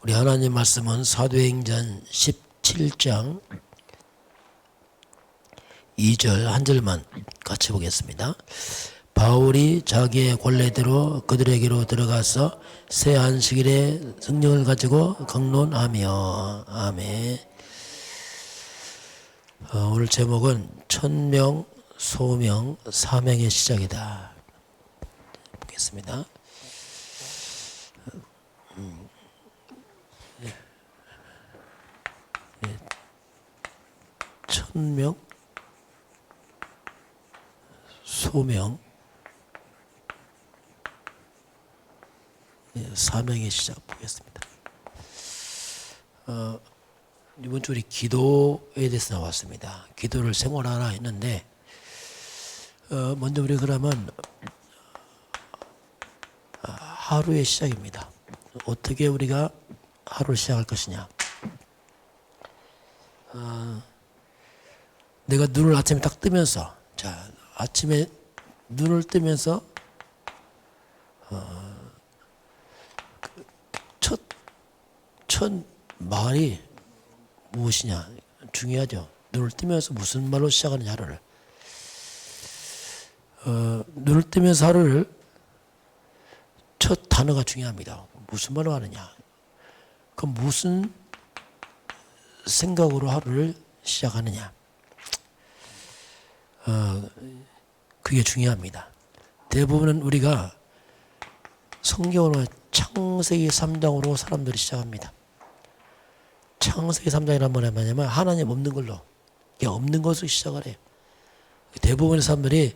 우리 하나님 말씀은 사도행전 17장 2절 한 절만 같이 보겠습니다. 바울이 자기의 권례대로 그들에게로 들어가서 새 안식일에 성령을 가지고 강론하며 아멘. 어, 오늘 제목은 천명, 소명, 사명의 시작이다. 보겠습니다. 천명, 소명, 예, 사명의 시작 보겠습니다. 어, 이번 주 우리 기도에 대해서 나왔습니다. 기도를 생활하라 했는데 어, 먼저 우리 그러면 아, 하루의 시작입니다. 어떻게 우리가 하루를 시작할 것이냐? 어, 내가 눈을 아침에 딱 뜨면서 자 아침에 눈을 뜨면서 어, 그 첫, 첫 말이 무엇이냐 중요하죠. 눈을 뜨면서 무슨 말로 시작하느냐 하루를 어, 눈을 뜨면서 하루를 첫 단어가 중요합니다. 무슨 말로 하느냐. 그 무슨 생각으로 하루를 시작하느냐. 어, 그게 중요합니다. 대부분은 우리가 성경으로 창세기 3장으로 사람들이 시작합니다. 창세기 3장이란 말이 뭐냐면 하나님 없는 걸로 없는 것으로 시작을 해요. 대부분의 사람들이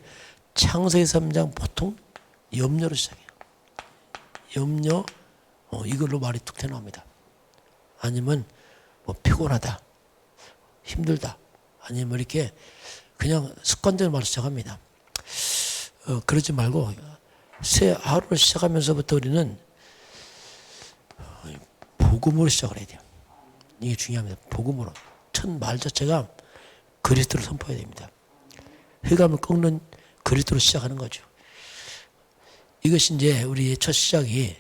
창세기 3장 보통 염려로 시작해요. 염려 어, 이걸로 말이 툭 튀어나옵니다. 아니면 뭐 피곤하다, 힘들다, 아니면 이렇게 그냥 습관적으로 말을 시작합니다. 어, 그러지 말고 새 하루를 시작하면서부터 우리는 어, 복음으로 시작을 해야 돼요. 이게 중요합니다. 복음으로 첫 말 자체가 그리스도를 선포해야 됩니다. 흑암을 꺾는 그리스도로 시작하는 거죠. 이것이 이제 우리의 첫 시작이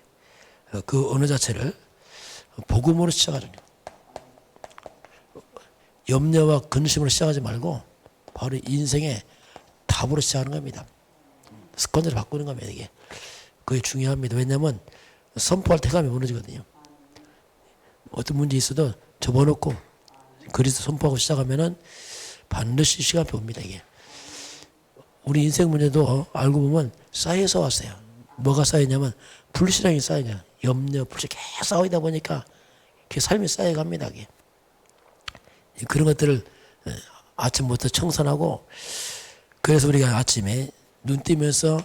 어, 그 언어 자체를 복음으로 시작하는 염려와 근심으로 시작하지 말고 바로 인생의 답으로 시작하는 겁니다. 습관대로 바꾸는 겁니다. 이게 그게 중요합니다. 왜냐하면 선포할 태감이 무너지거든요. 어떤 문제 있어도 접어놓고 그리스도 선포하고 시작하면은 반드시 시간표 옵니다. 이게 우리 인생 문제도 알고 보면 쌓여서 왔어요. 뭐가 쌓이냐면 불신앙이 쌓이냐 염려, 불신 계속 쌓이다 보니까 그 삶이 쌓여갑니다. 이게. 그런 것들을 아침부터 청산하고 그래서 우리가 아침에 눈 뜨면서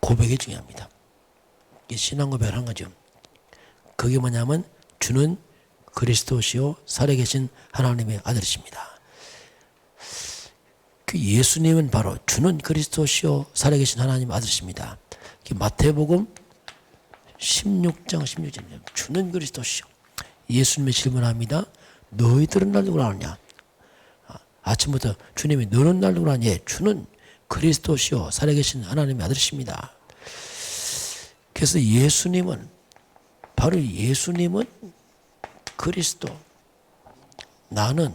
고백이 중요합니다. 신앙 고백을 한 거죠. 그게 뭐냐면 주는 그리스도시요 살아계신 하나님의 아들이십니다. 그 예수님은 바로 주는 그리스도시요 살아계신 하나님 아들이십니다. 마태복음 16장 16절 주는 그리스도시요 예수님의 질문합니다. 너희들은 날 누구라 하느냐? 아침부터 주님이 너는 날 누구라 하냐? 예, 주는 그리스도시요 살아계신 하나님의 아들이십니다. 그래서 예수님은 바로 예수님은 그리스도 나는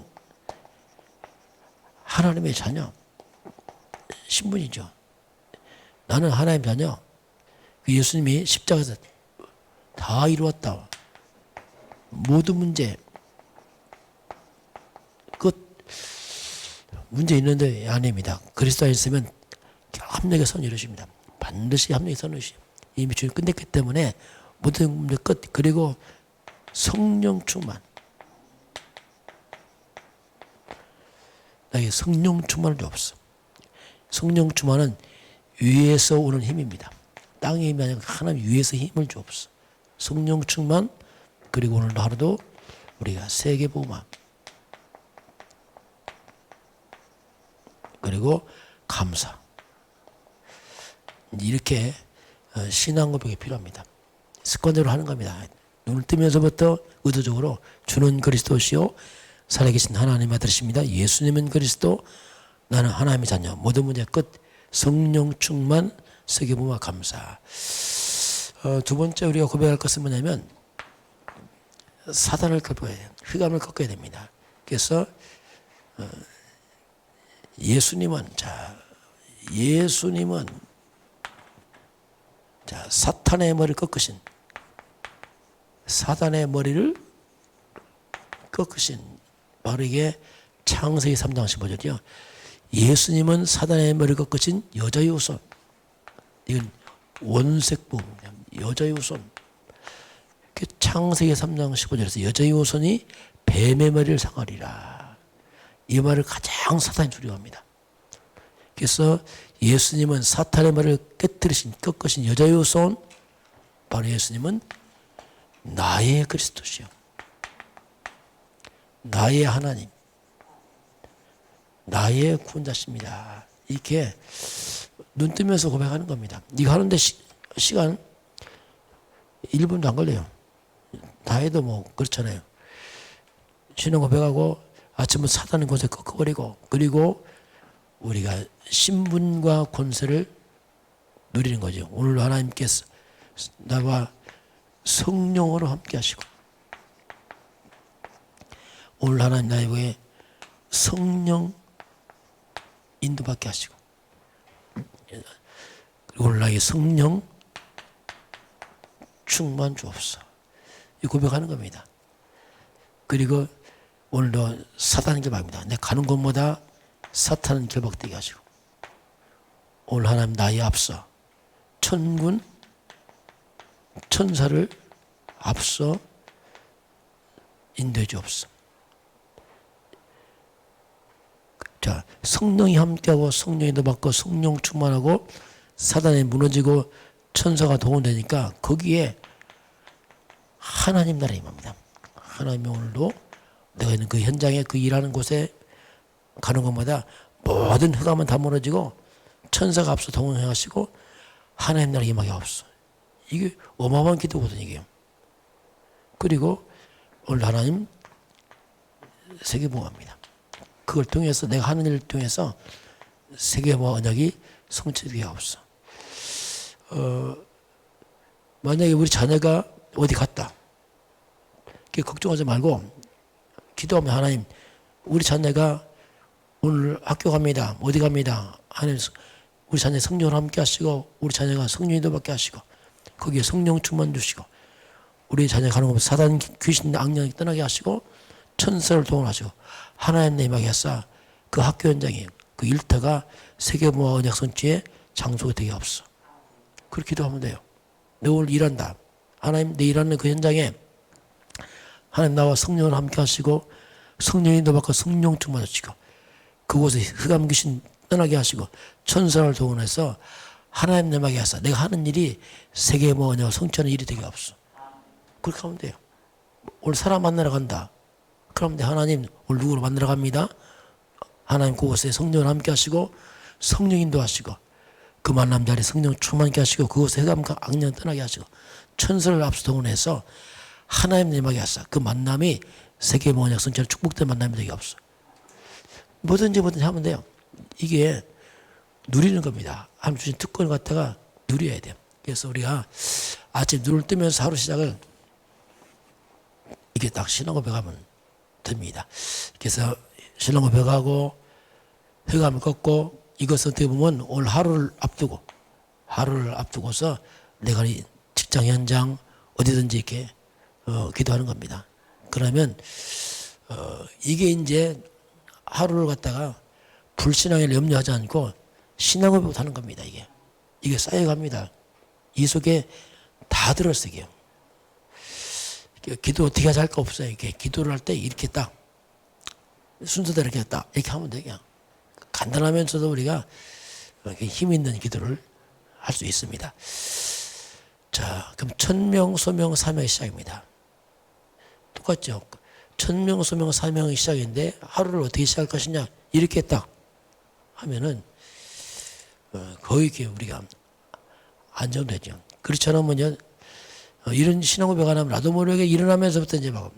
하나님의 자녀 신분이죠. 나는 하나님의 자녀. 그 예수님이 십자가에서 다 이루었다. 모든 문제 끝 문제 있는데 아닙니다. 그리스도 있으면 합력의 선 이루십니다. 반드시 합력의 선을 이루시 이미 주님 끝냈기 때문에 모든 문제 끝 그리고 성령 충만 나에게 성령 충만은 없어. 성령 충만은 위에서 오는 힘입니다. 땅의 힘이 아니라 하나님 위에서 힘을 주옵소. 성령 충만 그리고 오늘 하루도 우리가 세계 복음 그리고 감사 이렇게 어, 신앙 고백이 필요합니다. 습관대로 하는 겁니다. 눈을 뜨면서부터 의도적으로 주는 그리스도시요 살아계신 하나님 아들이십니다. 예수님은 그리스도 나는 하나님의 자녀 모든 문제 끝 성령 충만 세계복음화 감사 어, 두 번째 우리가 고백할 것은 뭐냐면 사단을 꺾어야. 흑암을 꺾어야 됩니다. 그래서 어, 예수님은 자 예수님은 자 사탄의 머리를 꺾으신 사단의 머리를 꺾으신 바로 이게 창세기 3장 15절이요. 예수님은 사단의 머리를 꺾으신 여자의 후손. 이건 원색부 여자의 후손. 그 창세기 3장 15절에서 여자의 후손이 뱀의 머리를 상하리라. 이 말을 가장 사탄이 두려워합니다. 그래서 예수님은 사탄의 머리를 깨뜨리신 꺾으신 여자의 후손 바로 예수님은 나의 그리스도시요. 나의 하나님. 나의 구원자십니다. 이렇게 눈 뜨면서 고백하는 겁니다. 이거 하는데 시, 시간 1분도 안 걸려요. 다 해도 뭐 그렇잖아요. 신앙 고백하고 아침은 사단의 곳에 꺾어버리고 그리고 우리가 신분과 권세를 누리는 거죠. 오늘 하나님께서 나와 성령으로 함께 하시고 오늘 하나님 나에게 성령 인도받게 하시고 오늘 나에게 성령 충만 주옵소서 이 고백하는 겁니다. 그리고 오늘도 사단에게 말합니다. 내 가는 곳마다 사탄은 결박되게 하시고 오늘 하나님 나의 앞서 천군 천사를 앞서 인도해 주옵소서. 자, 성령이 함께하고 성령이 더 받고 성령 충만하고 사단이 무너지고 천사가 동원되니까 거기에 하나님 나라 임합니다. 하나님이 오늘도 내가 있는 그 현장에 그 일하는 곳에 가는 곳마다 모든 흑암은 다 무너지고 천사가 앞서 동원하시고 하나님 나라 임하게 없어. 이게 어마어마한 기도거든요, 이게. 그리고 오늘 하나님 세계보호합니다. 그걸 통해서 내가 하는 일을 통해서 세계보호 언약이 성취되게 없어. 어, 만약에 우리 자녀가 어디 갔다. 걱정하지 말고 기도하면 하나님 우리 자녀가 오늘 학교 갑니다. 어디 갑니다. 하나님 우리 자녀 성령을 함께 하시고 우리 자녀가 성령이도 받게 하시고 거기에 성령 충만 주시고 우리 자녀 가는 곳 사단 귀신 악령이 떠나게 하시고 천사를 동원하시고 하나님 내임하게 하사 그 학교 현장에 그 일터가 세계보호 언약 선취의 장소가 되게 없어. 그렇게 기도하면 돼요. 내 오늘 일한다. 하나님 내 일하는 그 현장에 하나님 나와 성령을 함께 하시고 성령이 더 받고 성령 충만하시고 그곳에 흑암 귀신 떠나게 하시고 천사를 동원해서 하나님 내막에 하사 내가 하는 일이 세계 뭐냐 성취하는 일이 되게 없어. 그렇게 하면 돼요. 오늘 사람 만나러 간다. 내 하나님 오늘 누구를 만나러 갑니다. 하나님 그곳에 성령을 함께 하시고 성령 인도하시고 그 만남 자리 성령 충만케 하시고 그곳에 흑암과 악령 떠나게 하시고 천사를 앞서 동원해서 하나님 내막에 하사 그 만남이 세계 뭐냐 성취하는 축복된 만남이 되게 없어. 뭐든지 뭐든지 하면 돼요. 이게 누리는 겁니다. 하나님 주신 특권을 갖다가 누려야 돼요. 그래서 우리가 아침 눈을 뜨면서 하루 시작을 이게 딱 신앙 고백하면 됩니다. 그래서 신앙 고백하고 회감을 걷고 이것을 어떻게 보면 오늘 하루를 앞두고 하루를 앞두고서 내가 이 직장 현장 어디든지 이렇게 어, 기도하는 겁니다. 그러면 어, 이게 이제 하루를 갖다가 불신앙을 염려하지 않고 신앙을 하는 겁니다. 이게 이게 쌓여갑니다. 이 속에 다 들었어 이게. 기도 어떻게 하지 할거 없어요. 이게 기도를 할 때 이렇게 딱 순서대로 이렇게 딱 이렇게 하면 돼 그냥 간단하면서도 우리가 힘 있는 기도를 할 수 있습니다. 자, 그럼 천명, 소명, 사명의 시작입니다. 똑같죠? 천명, 소명, 사명의 시작인데 하루를 어떻게 시작할 것이냐 이렇게 딱 하면은 어, 거의 이렇게 우리가 안정되죠. 그렇지 않으면요 어, 이런 신앙고백 안 하면 나도 모르게 일어나면서부터 이제 막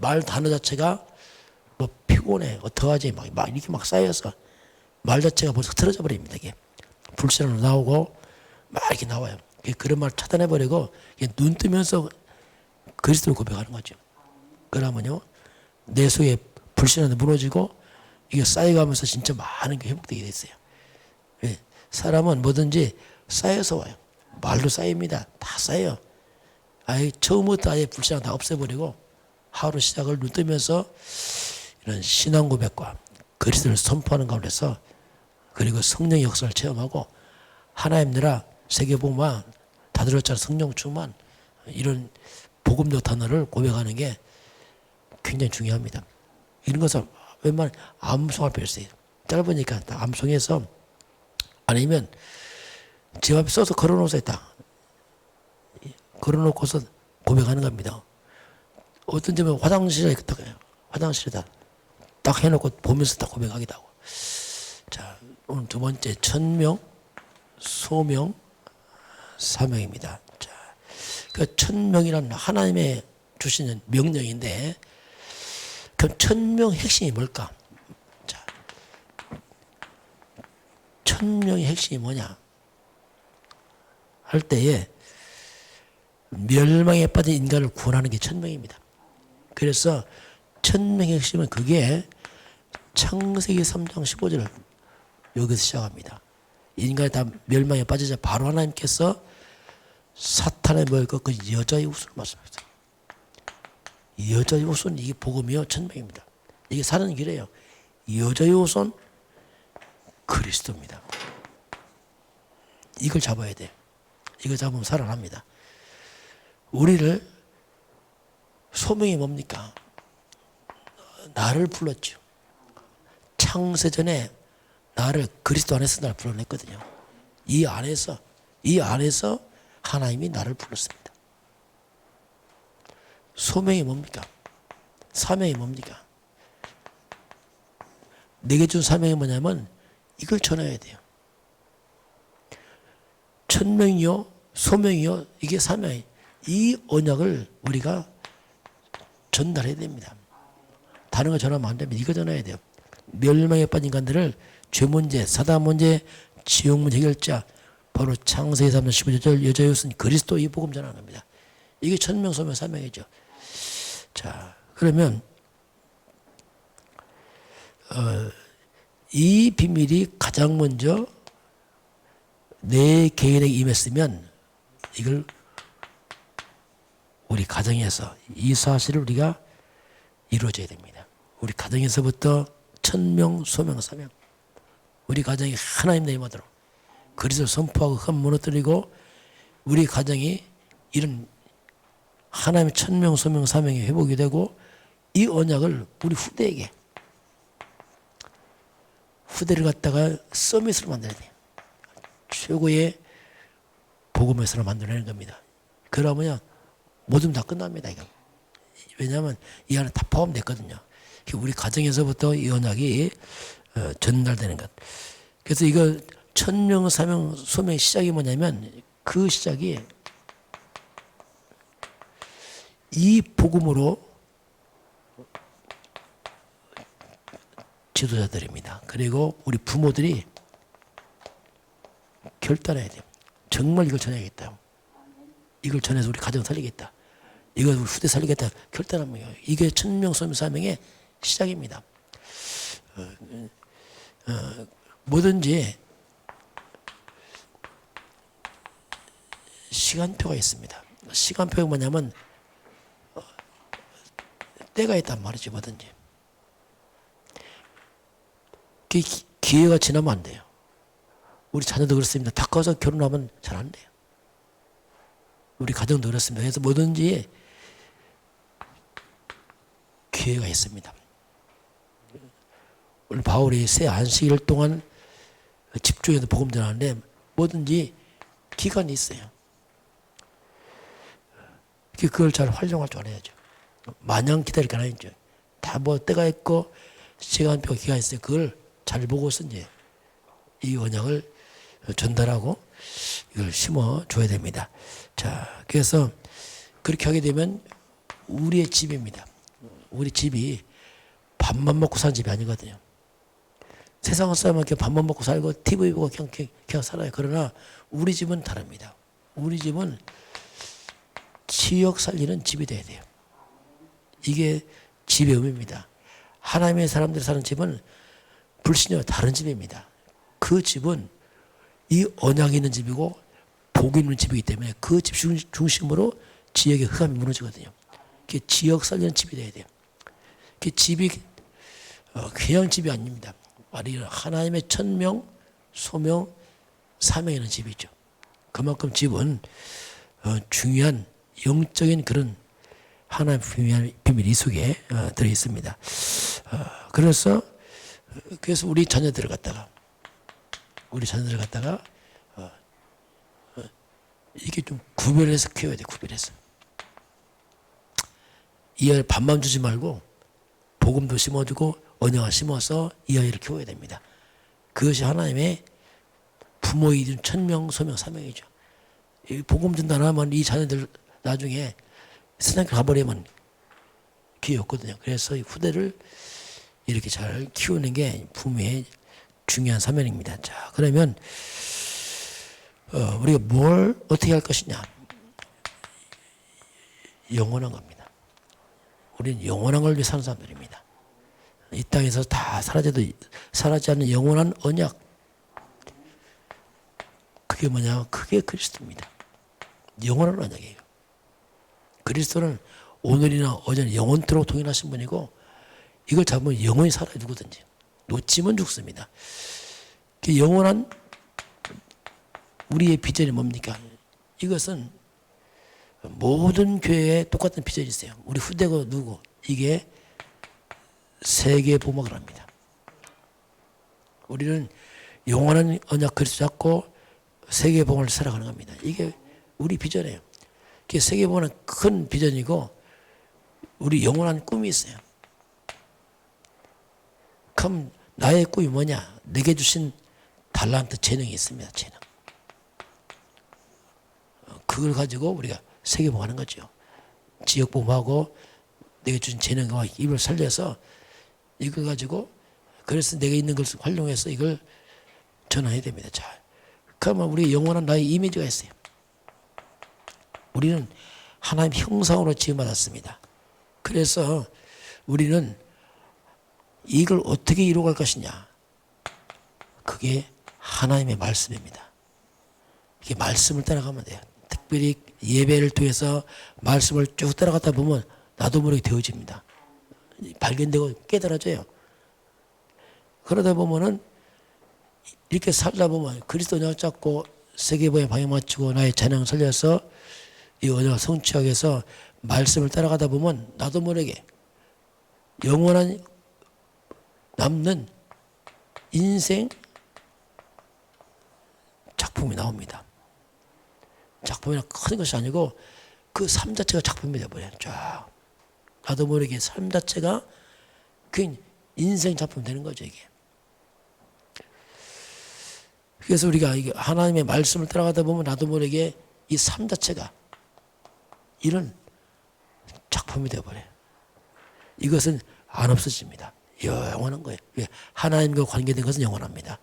말 단어 자체가 뭐 피곤해 어떡하지 막, 막 이렇게 막 쌓여서 말 자체가 벌써 틀어져 버립니다 이게 불신으로 나오고 막 이렇게 나와요 그런 말 차단해 버리고 그냥 눈 뜨면서 그리스도를 고백하는 거죠. 그러면요 내 속에 불신이 무너지고 이게 쌓여가면서 진짜 많은 게 회복되게 됐어요. 예. 사람은 뭐든지 쌓여서 와요. 말로 쌓입니다. 다 쌓여요. 아예 처음부터 아예 불신앙 다 없애버리고 하루 시작을 눈 뜨면서 이런 신앙 고백과 그리스도를 선포하는 가운데서 그리고 성령 역사를 체험하고 하나님 나라 세계복음만 다 들었잖아 성령 충만 이런 복음적 단어를 고백하는 게 굉장히 중요합니다. 이런 것을 웬만하면 암송할 필요 있어요. 짧으니까 다 암송해서 아니면 집 앞에 써서 걸어놓으세요. 딱. 걸어놓고서 고백하는 겁니다. 어떤 점은 화장실에 딱 화장실에다 딱 해놓고 보면서 딱 고백하기도 하고. 자, 오늘 두 번째 천명, 소명, 사명입니다. 자, 그 천명이란 하나님의 주시는 명령인데, 그럼 천명 핵심이 뭘까? 자, 천명의 핵심이 뭐냐? 할 때에 멸망에 빠진 인간을 구원하는 게 천명입니다. 그래서 천명의 핵심은 그게 창세기 3장 15절을 여기서 시작합니다. 인간이 다 멸망에 빠지자 바로 하나님께서 사탄의 머리를 꺾은 여자의 우수를 말씀하셨어요. 여자의 우수는 이게 복음이요 천명입니다. 이게 사는 길이에요. 여자의 우수는 그리스도입니다. 이걸 잡아야 돼. 이거 잡으면 살아납니다. 우리를 소명이 뭡니까? 나를 불렀죠. 창세전에 나를 그리스도 안에서 나를 불러냈거든요. 이 안에서 이 안에서 하나님이 나를 불렀습니다. 소명이 뭡니까? 사명이 뭡니까? 내게 준 사명이 뭐냐면 이걸 전해야 돼요. 천명이요, 소명이요, 이게 사명이. 이 언약을 우리가 전달해야 됩니다. 다른 거 전하면 안 됩니다. 이거 전해야 돼요. 멸망에 빠진 인간들을 죄 문제, 사다 문제, 지옥 문제 해결자, 바로 창세기 3년 15절 여자의 옷은 그리스도 이 복음 전하는 겁니다. 이게 천명, 소명, 사명이죠. 자, 그러면 어, 이 비밀이 가장 먼저 내 개인에게 임했으면 이걸 우리 가정에서 이 사실을 우리가 이루어져야 됩니다. 우리 가정에서부터 천명, 소명, 사명. 우리 가정이 하나님 내 힘으로 그리스도 선포하고 흠 무너뜨리고 우리 가정이 이런 하나님의 천명, 소명, 사명이 회복이 되고 이 언약을 우리 후대에게 후대를 갖다가 서밋으로 만들어야 돼요. 최고의 복음에서로 만들어내는 겁니다. 그러면 모든 다 끝납니다. 이거. 왜냐하면 이 안에 다 포함됐거든요. 우리 가정에서부터 이 언약이 어, 전달되는 것. 그래서 이거 천명, 사명, 소명의 시작이 뭐냐면 그 시작이 이 복음으로 지도자들입니다. 그리고 우리 부모들이 결단해야 돼요. 정말 이걸 전해야겠다. 이걸 전해서 우리 가정 살리겠다. 이걸 우리 후대 살리겠다. 결단하면 거예요. 이게 천명, 소명, 사명의 시작입니다. 어, 어, 뭐든지 시간표가 있습니다. 시간표가 뭐냐면 어, 때가 있단 말이죠. 뭐든지. 기, 기회가 지나면 안 돼요. 우리 자녀도 그렇습니다. 다 커서 결혼하면 잘 안 돼요. 우리 가정도 그렇습니다. 그래서 뭐든지 기회가 있습니다. 오늘 바울이 새 안식일 동안 집중해서 복음 전하는데 뭐든지 기간이 있어요. 그걸 잘 활용할 줄 알아야죠. 마냥 기다릴 건 아니죠. 다 뭐 때가 있고 시간표 기간이 있어요. 그걸 잘 보고서 이제 이 언약을 전달하고 이걸 심어 줘야 됩니다. 자, 그래서 그렇게 하게 되면 우리의 집입니다. 우리 집이 밥만 먹고 사는 집이 아니거든요. 세상 사람은 이렇게 밥만 먹고 살고 TV 보고 그냥, 그냥, 그냥 살아요. 그러나 우리 집은 다릅니다. 우리 집은 지역 살리는 집이 돼야 돼요. 이게 집의 의미입니다. 하나님의 사람들이 사는 집은 불신자와 다른 집입니다. 그 집은 이 언약이 있는 집이고 복이 있는 집이기 때문에 그 집 중심으로 지역의 흑암이 무너지거든요. 그게 지역 살리는 집이 돼야 돼요. 그 집이 어, 그냥 집이 아닙니다. 말이 하나님의 천명, 소명, 사명이 있는 집이죠. 그만큼 집은 어, 중요한 영적인 그런 하나의 비밀, 비밀이 이 속에 어, 들어 있습니다. 어, 그래서 어, 그래서 우리 자녀들을 갖다가 우리 자녀들을 갖다가 어, 어, 이게 좀 구별해서 키워야 돼 구별해서 이 아이를 밥만 주지 말고 복음도 심어주고 언영을 심어서 이 아이를 키워야 됩니다. 그것이 하나님의 부모이 준 천명, 소명, 사명이죠. 이 복음 준다 하면 이 자녀들 나중에 세상 가버리면 기회 없거든요. 그래서 이 후대를 이렇게 잘 키우는 게 부모의 중요한 사명입니다. 자, 그러면 어, 우리가 뭘 어떻게 할 것이냐? 영원한 겁니다. 우리는 영원한 걸 위해 사는 사람들입니다. 이 땅에서 다 사라져도 사라지지 않는 영원한 언약. 그게 뭐냐? 그게 그리스도입니다. 영원한 언약이에요. 그리스도는 오늘이나 어제는 영원토록 동일하신 분이고 이걸 잡으면 영원히 살아요 누구든지 놓치면 죽습니다. 그 영원한 우리의 비전이 뭡니까? 이것은 모든 교회에 똑같은 비전이 있어요. 우리 후대가 누구? 이게 세계 보목을 합니다. 우리는 영원한 언약 그리스도 잡고 세계 보목을 살아가는 겁니다. 이게 우리 비전이에요. 그 세계 보목은 큰 비전이고 우리 영원한 꿈이 있어요. 그럼 나의 꿈이 뭐냐? 내게 주신 달란트 재능이 있습니다. 재능. 어, 그걸 가지고 우리가 세계보하는 거죠. 지역보험하고 내가 주신 재능과 입을 살려서 이걸 가지고 그래서 내가 있는 것을 활용해서 이걸 전환해야 됩니다. 자, 그러면 우리 영원한 나의 이미지가 있어요. 우리는 하나님 형상으로 지음받았습니다. 그래서 우리는 이걸 어떻게 이루어갈 것이냐. 그게 하나님의 말씀입니다. 이게 말씀을 따라가면 돼요. 특별히 예배를 통해서 말씀을 쭉 따라가다 보면 나도 모르게 되어집니다. 발견되고 깨달아져요. 그러다 보면은 이렇게 살다 보면 그리스도 언약 잡고 세계보에 방향 맞추고 나의 재능 살려서 이 언약을 성취하기 위해서 말씀을 따라가다 보면 나도 모르게 영원한 남는 인생 작품이 나옵니다. 작품이나 큰 것이 아니고 그 삶 자체가 작품이 되어버려요. 쫙. 나도 모르게 삶 자체가 그 인생 작품 되는 거죠, 이게. 그래서 우리가 하나님의 말씀을 따라가다 보면 나도 모르게 이 삶 자체가 이런 작품이 되어버려요. 이것은 안 없어집니다. 영원한 거예요. 하나님과 관계된 것은 영원합니다.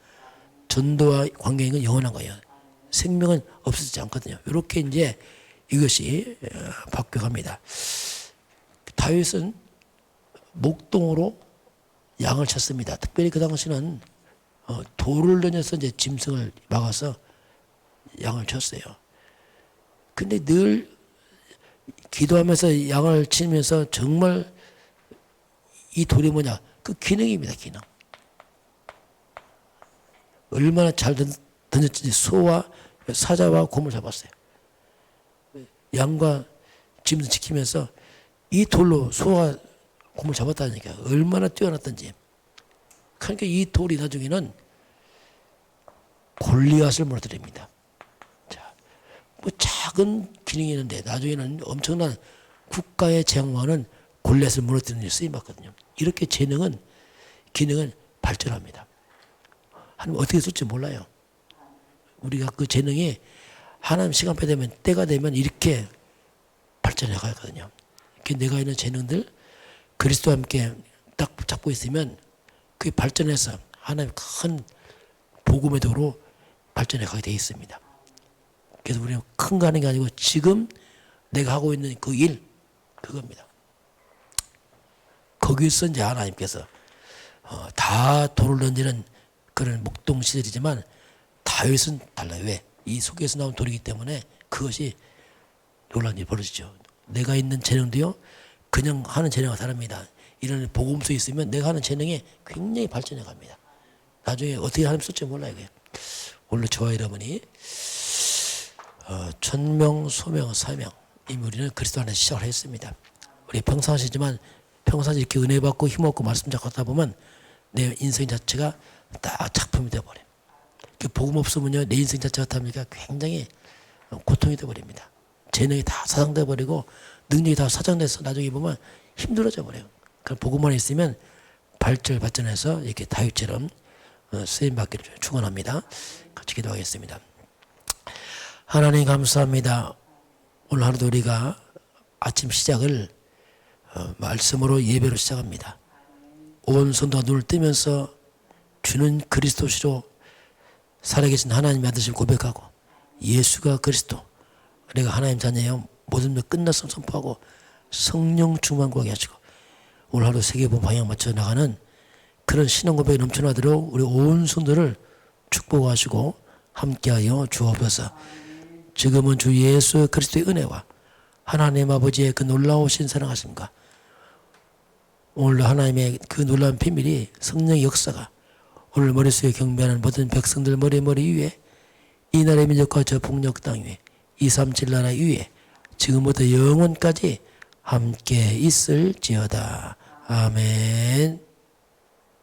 전도와 관계인 건 영원한 거예요. 생명은 없어지지 않거든요. 이렇게 이제 이것이 어, 바뀌어갑니다. 다윗은 목동으로 양을 쳤습니다. 특별히 그 당시는 어, 돌을 던져서 이제 짐승을 막아서 양을 쳤어요. 근데 늘 기도하면서 양을 치면서 정말 이 돌이 뭐냐? 그 기능입니다, 기능. 얼마나 잘 던졌지 소와 사자와 곰을 잡았어요. 양과 짐승 지키면서 이 돌로 소와 곰을 잡았다니까 얼마나 뛰어났던지. 그러니까 이 돌이 나중에는 골리앗을 무너뜨립니다. 작은 기능이 있는데 나중에는 엄청난 국가의 재앙만은 골리앗을 무너뜨리는 일에 쓰임 받거든요. 이렇게 재능은 기능은 발전합니다. 하나님 어떻게 쓸지 몰라요. 우리가 그 재능이 하나님 시간표 되면 때가 되면 이렇게 발전해 가거든요. 내가 있는 재능들 그리스도와 함께 딱 잡고 있으면 그게 발전해서 하나님 큰 복음의 도로 발전해 가게 되어 있습니다. 그래서 우리는 큰 거 하는 게 아니고 지금 내가 하고 있는 그 일 그겁니다. 거기서 이제 하나님께서 어, 다 돌을 던지는 그런 목동 시절이지만 다윗은 달라요. 왜? 이 속에서 나온 돌이기 때문에 그것이 논란이 벌어지죠. 내가 있는 재능도요, 그냥 하는 재능과 다릅니다. 이런 복음서 있으면 내가 하는 재능이 굉장히 발전해 갑니다. 나중에 어떻게 하면 쓸지 몰라요. 오늘 저와 여러분이 어, 천명, 소명, 사명 이 우리는 그리스도 안에 시작을 했습니다. 우리 평상시지만 평상시 이렇게 은혜 받고 힘없고 말씀 잡고 하다 보면 내 인생 자체가 딱 작품이 되어버려요. 그 복음 없으면요 내 인생 자체가 답니까 굉장히 고통이 되어버립니다. 재능이 다 사장돼 버리고 능력이 다 사장돼서 나중에 보면 힘들어져 버려요. 그 복음만 있으면 발전 발전해서 이렇게 다윗처럼 어, 쓰임 받기를 축원합니다. 같이 기도하겠습니다. 하나님 감사합니다. 오늘 하루도 우리가 아침 시작을 어, 말씀으로 예배로 시작합니다. 온 손도 눈을 뜨면서 주는 그리스도시로 살아계신 하나님 아들을 고백하고 예수가 그리스도 내가 하나님 자녀여 모든 것 끝났음 선포하고 성령 충만 구하게 하시고 오늘 하루 세계본 방향 맞춰 나가는 그런 신앙 고백이 넘쳐나도록 우리 온 손들을 축복하시고 함께하여 주옵소서. 지금은 주 예수 그리스도의 은혜와 하나님 아버지의 그 놀라우신 사랑하심과 오늘 하나님의 그 놀라운 비밀이 성령의 역사가 오늘 머릿속에 경배하는 모든 백성들 머리 머리 위에 이 나라의 민족과 저 북녘 땅 위에 이삼칠 나라 위에 지금부터 영원까지 함께 있을지어다. 아멘.